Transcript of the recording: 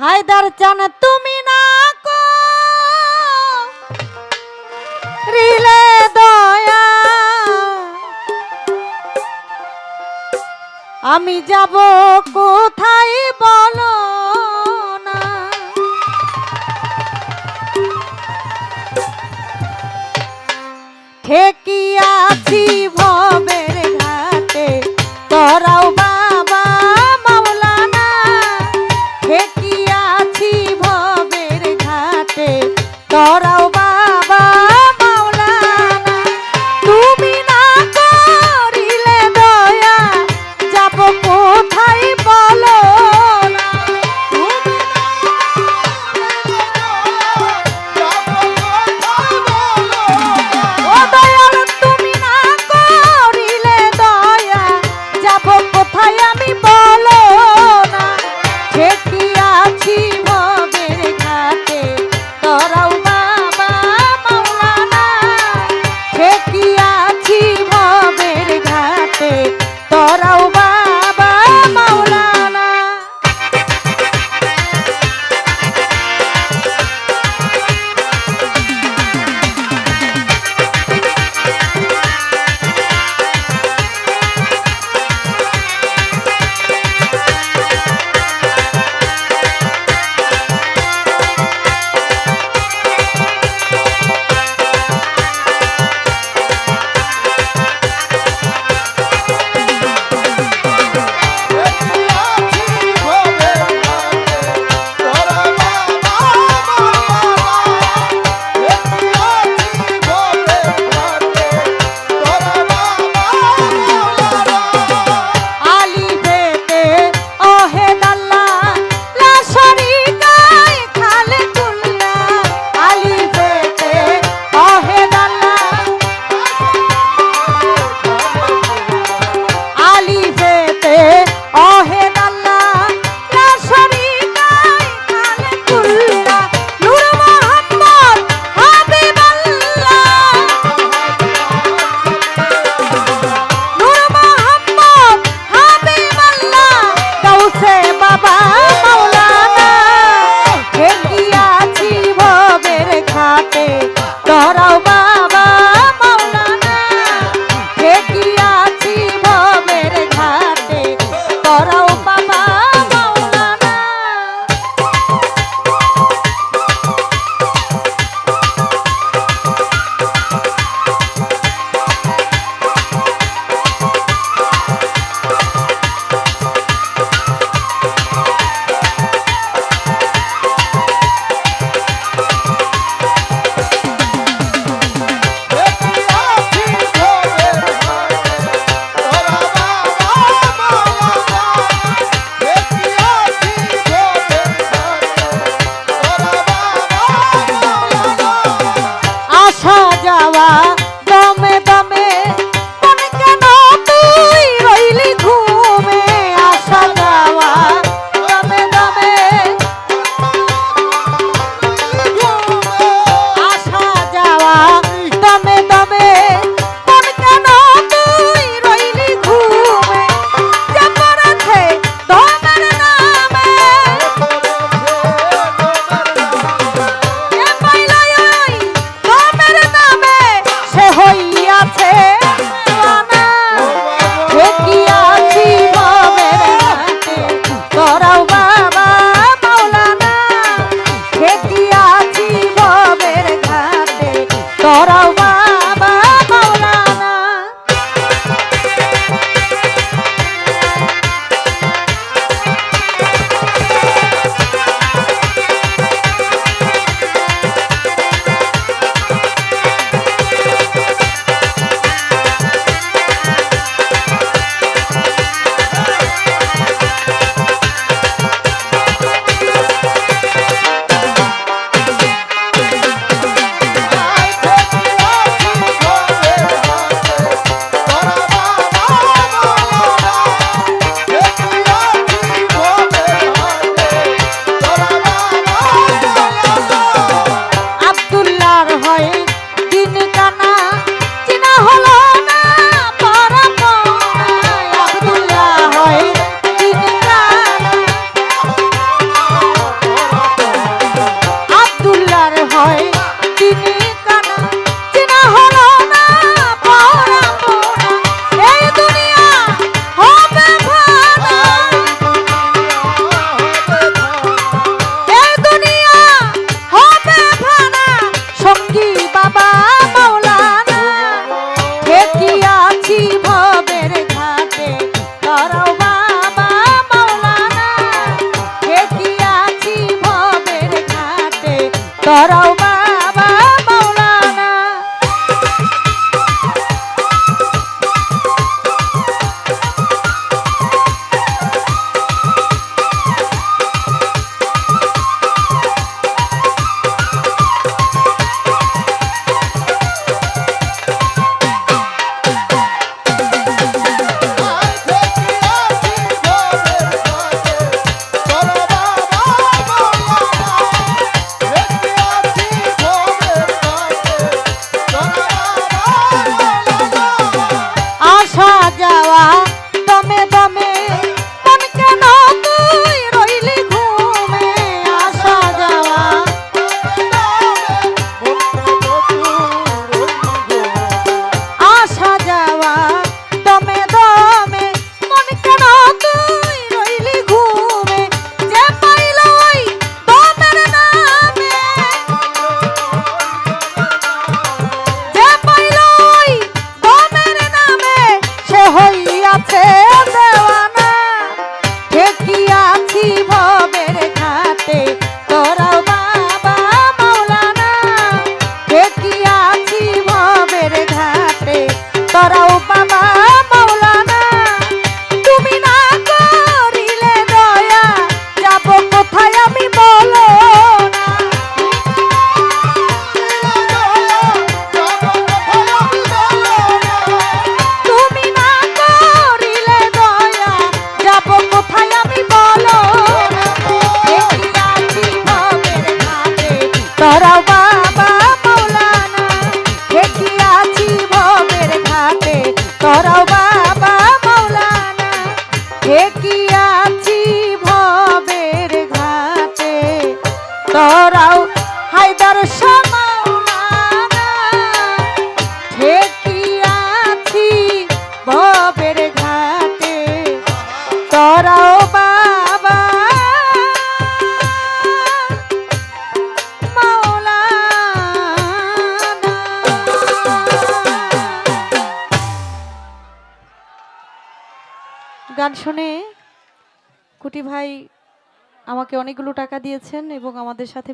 হায়দার চান তুমি না রিলে দয়া। আমি যাব কোথায় বলো না। ঠেকিয়া ঠেকিয়াছি দাও হায়দার সমা গান শুনে কুটি ভাই আমাকে অনেকগুলো টাকা দিয়েছেন এবং আমাদের সাথে